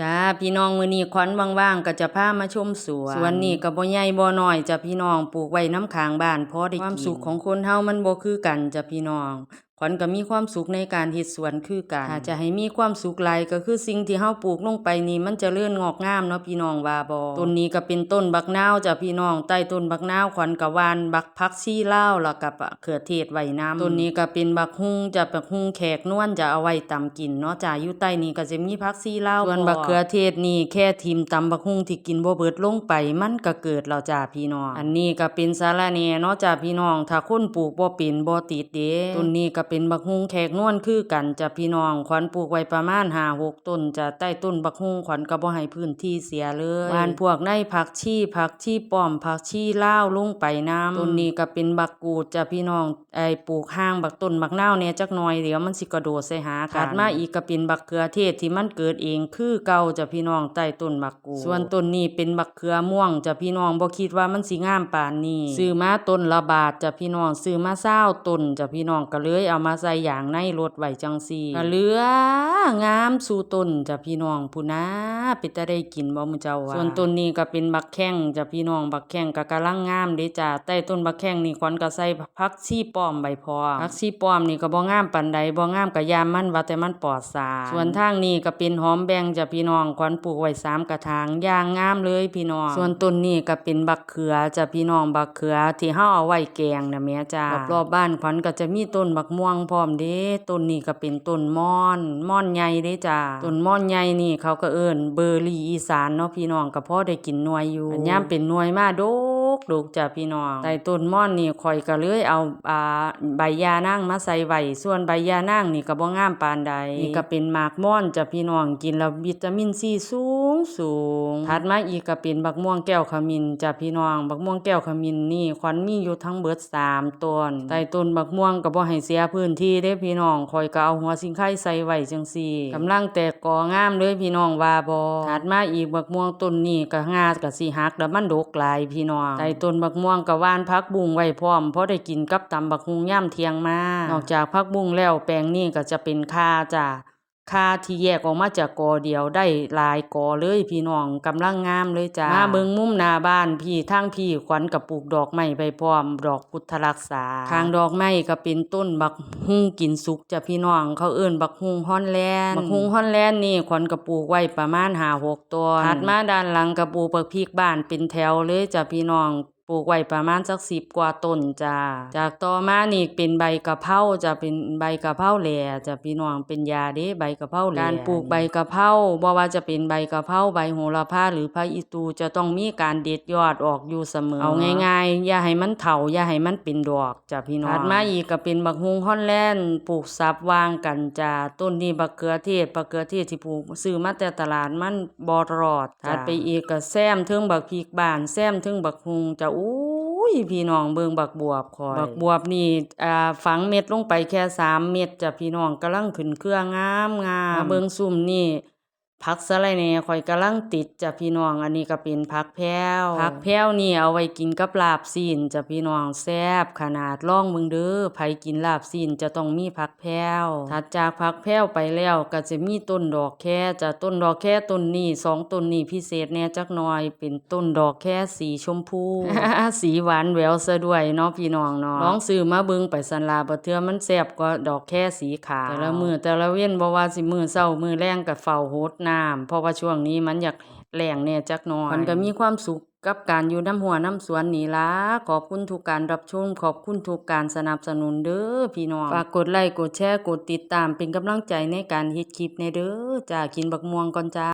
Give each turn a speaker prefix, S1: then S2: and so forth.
S1: จ้าพี่น้องมือนี้ขวัญว่างๆก็จะพามาชมสวนสวนนี้ก็บ่ใหญ่บ่น้อยจ้ะพี่น้องปลูกไว้น้ำข้างบ้านพอได้กินความสุขของคนเฮามันบ่คือกันจ้ะพี่น้อง ขวัญก็มีความสุขในการเฮ็ดสวนคือกันถ้าจะให้มีความสุขหลายก็คือสิ่งที่เฮาปลูกลงไปนี่มันจเจะเลื่อนงอกงามเนาะพี่น้องว่าบ่ต้นนี้ก็เป็นต้นบักนาวจ้ะพี่น้องใต้ต้นบักนาวขวัญก็หวานบักผักชีลาวแล้วก็บักเขือเทศไว้น้ำต้นนี้ก็เป็นบักฮุ่งจะบักฮุ่งแขกนวลจะเอาไว้ตำกินเนาะจ้ะอยู่ใต้นี้ก็จะมีผักชีลาวส่วนบักเขือเทศนี่แค่ทิมตำบักฮุ่งที่กินบ่เบิดลงไปมันก็เกิดแล้วจ้ะพี่น้องอันนี้ก็เป็นสาระแหน่เนาะจ้ะพี่น้องถ้าคนปลูกบ่เป็นบ่ติดเด้ต้นนี้ก็เป็นบักฮุ่งแขกนวลคือกันจ้ะพี่น้องขวัญปลูกไว้ประมาณ5 6ต้นจ้ะใต้ต้นบักฮุ่งขวัญก็บ่ให้พื้นที่เสียเลยหวานพวกในผักชีผักชีป้อมผักชีลาวลงไปน้ำต้นนี้ก็เป็นบักกูดจ้ะพี่น้องไอ้ปลูกห่างบักต้นบักนาวเนี่ยจักหน่อยเดี๋ยวมันสิกระโดดใส่หากันถัดมาอีกก็เป็นบักเขือเทศที่มันเกิดเองคือเก่าจ้ะพี่น้องใต้ต้นบักกูดส่วนต้นนี้เป็นบักเขือม่วงจ้ะพี่น้องบ่คิดว่ามันสิงามปานนี้ซื้อมาต้นละบาทจ้ะพี่น้องซื้อมาเศร้าต้นจ้ะพี่น้องก็เลยเอามาใส่อย่างในรถไว้จังซี่เหลืองามสู่ต้นจ้ะพี่น้องผู้นาเป็นตาได้กินบ่มื้อเจ้าว่าส่วนต้นนี้ก็เป็นบักแข้งจ้ะพี่น้องบักแข้งก็กำลังงามเด้จ้ะใต้ต้นบักแข้งนี่ขวัญก็ใส่ผักชีป้อมใบพอผักชีป้อมนี่ก็บ่งามปานใดบ่งามก็ยามมันว่าแต่มันปลอดสารส่วนทางนี้ก็เป็นหอมแบงจ้ะพี่น้องขวัญปลูกไว้สามกระถางอย่างงามเลยพี่น้อง ส่วนต้นนี้ก็เป็นบักเขือจ้ะพี่น้องบักเขือที่เฮาเอาไว้แกงน่ะแม่จ้ารอบๆบ้านขวัญก็จะมีต้นบักม่วงงพร้อมเด้ต้นนี้ก็เป็นต้นม่อนม่อนใหญ่เด้จ้ะต้นม่อนใหญ่นี่เขาก็เอิ้นเบอร์รี่อีสานเนาะพี่น้องก็พอได้กินหน่วยอยู่อันยามเป็นหน่วยมาโด กโดกจ้ะพี่น้องใต้ต้นม่อนนี่ข่อยก็เลยเอาอ่าใบยานางมาใส่ไว้ส่วนใบยานางนี่ก็บ่งามปานใดนี่ก็เป็นหมากม่อนจ้ะพี่น้องกินแล้ววิตามินซีสูงสูงถัดมาอีกก็เป็นบักม่วงแก้วขมิ้นจ้ะพี่น้องบักม่วงแก้วขมิ้นนี่ขวัญมีอยู่ทั้งเบิดสามต้นใต้ต้นบักม่วงก็บ่ให้เสียพื้นที่เด้พี่น้องข่อยก็เอาหัวสิงไข่ใส่ไว้จังซี่กำลังแตกกองามเลยพี่น้องว่าบ่ถัดมาอีกบักม่วงต้นนี้ก็งาก็สิหักแล้วมันดกหลายพี่น้องใต้ต้นบักม่วงกับว่านพักบุ้งไว้พร้อมเพราะได้กินกับตำบักฮุงย่ำเทียงมานอกจากพักบุ้งแล้วแปลงนี้ก็จะเป็นค่าจ้า ค่าที่แยกออกมาจากกอเดียวได้หลายกอเลยพี่น้องกำลังงามเลยจ้ามาเบิงมุมหน้าบ้านพี่ทางพี่ขวัญกับปลูกดอกไม้ไปพร้อม ดอกพุทธรักษาทางดอกไม้ก็เป็นต้นบักฮุ่งกินสุกจ้ะพี่น้องเขาเอิ้นบักฮุ่งฮอนแลนบักฮุ่งฮอนแลนนี่ขวัญกับปลูกไว้ประมาณ5 6ต้นถัดมาด้านหลังกับปลูกบักพริกบ้านเป็นแถวเลยจ้ะพี่น้อง ปลูกไว้ประมาณสักสิบกว่าต้นจ้าจากต่อมานี่เป็นใบกะเพราจะเป็นใบกะเพราแหล่จ้ะพี่น้องเป็นยาเด้ใบกะเพราแหล่การปลูกใบกะเพราบ่ว่าจะเป็นใบกะเพราใบโหระพาหรือพระอิตูจะต้องมีการเด็ดยอดออกอยู่เสมอเอาง่ายๆ อย่าให้มันเถาอย่าให้มันเป็นดอกจ้ะพี่น้องถัดมาอีกก็เป็นบักฮุงฮอนแลนด์ปลูกซับวางกันจ้าต้นนี้บักเขือเทศบักเขือเทศที่ปลูกซื้อมาแต่ตลาดมันบ่รอดถัดไปอีกก็แซมถึงบักพริกบ้านแซมถึงบักฮุงจ้ะอู้อุ้ยพี่น้องเบิ่งบักบวบคอยบักบวบนี่อ่าฝังเม็ดลงไปแค่สามเม็ดจ้ะพี่น้องกำลังขึ้นเครืองามงามมาเบิ่งซุ่มนี่ ผักสะไลแหน่ข่อยกำลังติดจ้ะพี่น้อง อันนี้ก็เป็นผักแพรวผักแพรวนี่เอาไว้กินกับลาบซีนจ้ะพี่น้องแซ่บขนาดล่องเบิ่งเด้อไผกินลาบซีนจะต้องมีผักแพรวถัดจากผักแพรวไปแล้วก็จะมีต้นดอกแค่จะต้นดอกแค่ต้นนี้สองต้นนี้พิเศษแน่จักหน่อยเป็นต้นดอกแค่สีชมพูสีหวานแหววซะด้วยเนาะพี่น้องเนาะลองซื้อมาเบิ่งไปสันลาบ่เทื่อมันแซ่บกว่าดอกแค่สีขาวแต่ละมือแต่ละเว้นบ่ว่าสิมือเช้ามือแลงก็เฝ้าโหดน้ำเพราะว่าช่วงนี้มันอยากแล้งเนี่ยจักหน่อยมันก็มีความสุขกับการอยู่น้ำหัวน้ำสวนนี่ละขอบคุณทุกการรับชมขอบคุณทุกการสนับสนุนเด้อพี่น้องฝากกดไลค์กดแชร์กดติดตามเป็นกำลังใจในการเฮ็ดคลิปในเด้อจ้ากินบักม่วงก่อนจ้า